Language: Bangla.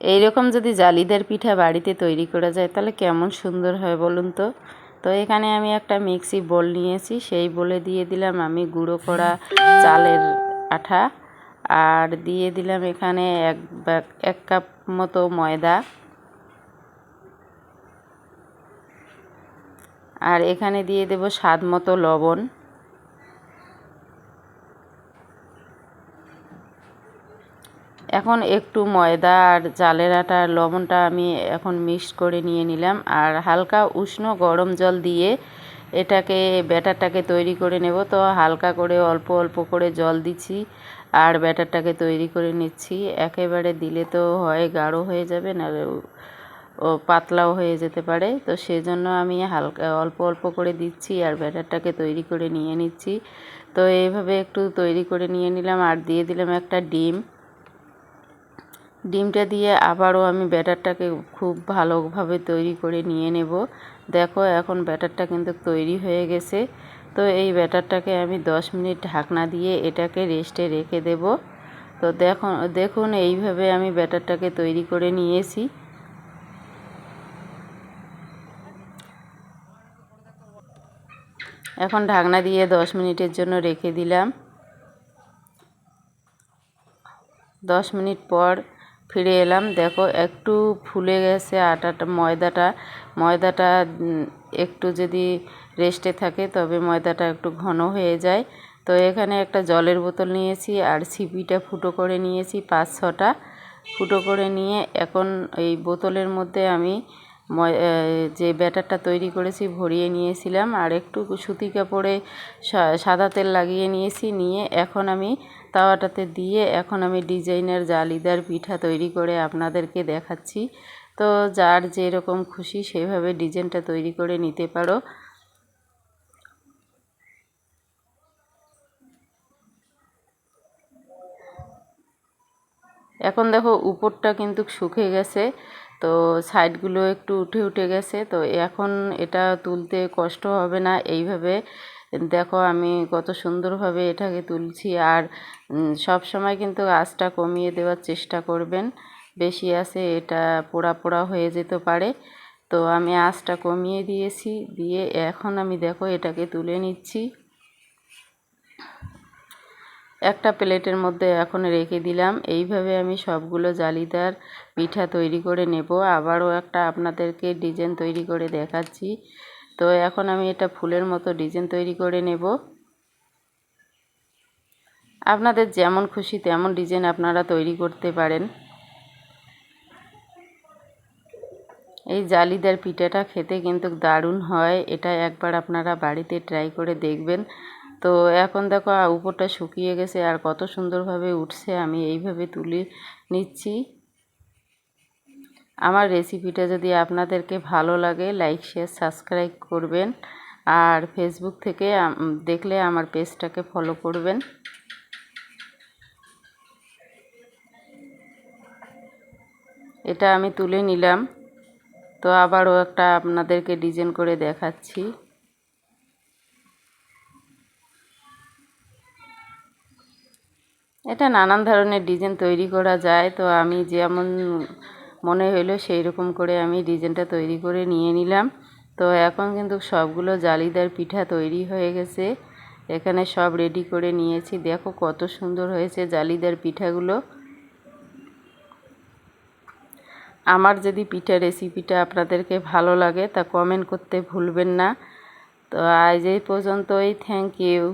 এইরকম যদি জালিদার পিঠা বাড়িতে তৈরি করা যায়, তাহলে কেমন সুন্দর হয় বলুন তো? তো এখানে আমি একটা মিক্সি বোল নিয়েছি, সেই বলে দিয়ে দিলাম আমি গুঁড়ো করা চালের আঠা আর দিয়ে দিলাম এখানে এক এক কাপ মতো ময়দা। আর এখানে দিয়ে দেব স্বাদ মতো লবণ। এখন একটু ময়দা আর চালের আটা আর লবণটা আমি এখন মিক্সড করে নিয়ে নিলাম। আর হালকা উষ্ণ গরম জল দিয়ে এটাকে, ব্যাটারটাকে তৈরি করে নেব। তো হালকা করে অল্প অল্প করে জল দিচ্ছি আর ব্যাটারটাকে তৈরি করে নিচ্ছি। একেবারে দিলে তো হয় গাঢ় হয়ে যাবে, না ও পাতলাও হয়ে যেতে পারে। তো সেজন্য আমি হালকা, অল্প অল্প করে দিচ্ছি আর ব্যাটারটাকে তৈরি করে নিয়ে নিচ্ছি। তো এইভাবে একটু তৈরি করে নিয়ে নিলাম আর দিয়ে দিলাম একটা ডিম। ডিমটা দিয়ে আবারও আমি ব্যাটারটাকে খুব ভালোভাবে তৈরি করে নিয়ে নেব। দেখো, এখন ব্যাটারটা কিন্তু তৈরি হয়ে গেছে। তো এই ব্যাটারটাকে আমি দশ মিনিট ঢাকনা দিয়ে এটাকে রেস্টে রেখে দেব। তো দেখুন দেখুন, এইভাবে আমি ব্যাটারটাকে তৈরি করে নিয়েছি। এখন ঢাকনা দিয়ে দশ মিনিটের জন্য রেখে দিলাম। দশ মিনিট পর ফিরে এলাম। দেখো, একটু ফুলে গেছে আটাটা, ময়দাটা। ময়দাটা একটু যদি রেস্টে থাকে, তবে ময়দাটা একটু ঘন হয়ে যায়। তো এখানে একটা জলের বোতল নিয়েছি আর সিপিটা ফুটো করে নিয়েছি, পাঁচ ছটা। ফুটো করে নিয়ে এখন এই বোতলের মধ্যে আমি যে ব্যাটারটা তৈরি করেছি ভরিয়ে নিয়েছিলাম আর একটু সুতি কাপড়ে সাদা তেল লাগিয়ে নিয়েছি, নিয়ে এখন আমি তাওয়াটাতে দিয়ে এখন আমি ডিজাইনার জালিদার পিঠা তৈরি করে আপনাদেরকে দেখাচ্ছি। তো যার যেরকম খুশি সেভাবে ডিজাইনটা তৈরি করে নিতে পারো। এখন দেখো উপরটা কিন্তু শুকে গেছে। তো সাইডগুলো একটু উঠে উঠে গেছে। তো এখন এটা তুলতে কষ্ট হবে না। এইভাবে দেখো আমি কত সুন্দরভাবে এটাকে তুলছি। আর সব সময় কিন্তু আঁচটা কমিয়ে দেওয়ার চেষ্টা করবেন। বেশি আছে এটা পোড়া পোড়া হয়ে যেতে পারে। তো আমি আঁচটা কমিয়ে দিয়েছি। দিয়ে এখন আমি দেখো এটাকে তুলে নিচ্ছি। একটা প্লেটের মধ্যে এখন রেখে দিলাম। এইভাবে আমি সবগুলো জালিদার পিঠা তৈরি করে নেব। আবারও একটা আপনাদেরকে ডিজাইন তৈরি করে দেখাচ্ছি। তো এখন আমি এটা ফুলের মতো ডিজাইন তৈরি করে নেব। আপনাদের যেমন খুশি তেমন ডিজাইন আপনারা তৈরি করতে পারেন। এই জালিদার পিঠাটা খেতে কিন্তু দারুণ হয়। এটা একবার আপনারা বাড়িতে ট্রাই করে দেখবেন। তো এখন দেখো উপরটা শুকিয়ে গেছে আর কত সুন্দরভাবে উঠছে, আমি এইভাবে তুলে নিচ্ছি। আমার রেসিপিটা যদি আপনাদেরকে ভালো লাগে, লাইক, শেয়ার, সাবস্ক্রাইব করবেন। আর ফেসবুক থেকে দেখলে আমার পেজটাকে ফলো করবেন। এটা আমি তুলে নিলাম। তো আবারও একটা আপনাদেরকে ডিজাইন করে দেখাচ্ছি। এটা নানান ধরনের ডিজাইন তৈরি করা যায়। তো আমি যেমন মনে হইল সেই রকম করে আমি ডিজাইনটা তৈরি করে নিয়ে নিলাম। তো এখন কিন্তু সবগুলো জালিদার পিঠা তৈরি হয়ে গেছে। এখানে সব রেডি করে নিয়েছি। দেখো কত সুন্দর হয়েছে জালিদার পিঠাগুলো। আমার যদি পিঠা রেসিপিটা আপনাদেরকে ভালো লাগে তা কমেন্ট করতে ভুলবেন না। তো আজ এই পর্যন্তই। Thank you